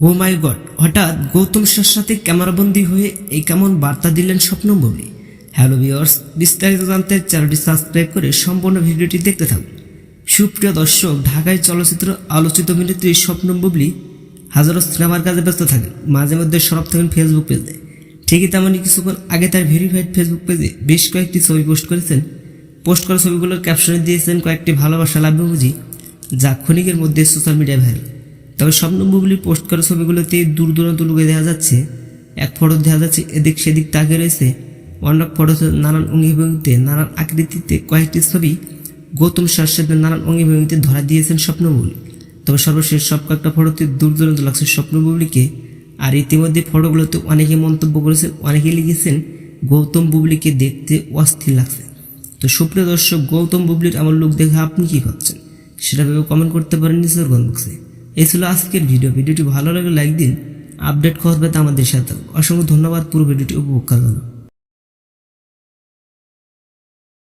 ও মাই god, হঠাৎ গৌতম সাথে ক্যামেরাবন্দি হয়ে এই কেমন বার্তা দিলেন স্বপ্ন বলি হ্যালো ভিওর্স বিস্তারিত জানতে চ্যানেলটি সাবস্ক্রাইব করে সম্পূর্ণ ভিডিওটি দেখতে থাকুন। সুপ্রিয় দর্শক, ঢাকায় চলচ্চিত্র আলোচিত অভিনেত্রী স্বপ্ন বুবলি হাজারো সিনেমার কাজে ব্যস্ত থাকেন। মাঝে মধ্যে সরব থাকেন ফেসবুক পেজে ঠিকই তেমনই কিছুক্ষণ আগে তার ভেরিফাইড ফেসবুক পেজে বেশ কয়েকটি ছবি পোস্ট করেছেন। পোস্ট করা ছবিগুলোর ক্যাপশনে দিয়েছেন কয়েকটি ভালোবাসা লাভ্য বুঝি যা ক্ষণিকের মধ্যে সোশ্যাল মিডিয়ায় ভাইরাল তবে স্বপ্ন বুবলি পোস্ট করা ছবিগুলোতে দূর দূরান্ত লুকে দেখা যাচ্ছে। এক ফটো দেখা যাচ্ছে, এদিক সেদিক তাকিয়ে রয়েছে। অন্য ফটোতে নানান অঙ্গিভঙ্গিতে নানান আকৃতিতে কয়েকটি ছবি গৌতম শাসেদের নানান অঙ্গিভঙ্গিতে ধরা দিয়েছেন স্বপ্ন বুবলি তবে সর্বশেষ সব কয়েকটা ফটোতে দূর দূরান্ত লাগছে স্বপ্ন বুবলিকে আর ইতিমধ্যে ফটোগুলোতে অনেকে মন্তব্য করেছেন অনেকে লিখেছেন, গৌতম বুবলিকে দেখতে অস্থির লাগছে। তো সুপ্রিয় দর্শক, গৌতম বুবলির আমার লুক দেখে আপনি কি ভাবছেন? সেটা ভেবে কমেন্ট করতে পারেন কমেন্ট বক্সে। এই ছিল আজকের ভিডিও। ভিডিওটি ভালো লাগলে লাইক দিন, আপডেট খবর পেতে আমাদের সাথে অসংখ্য ধন্যবাদ পুরো ভিডিওটি উপভোগ করার জন্য।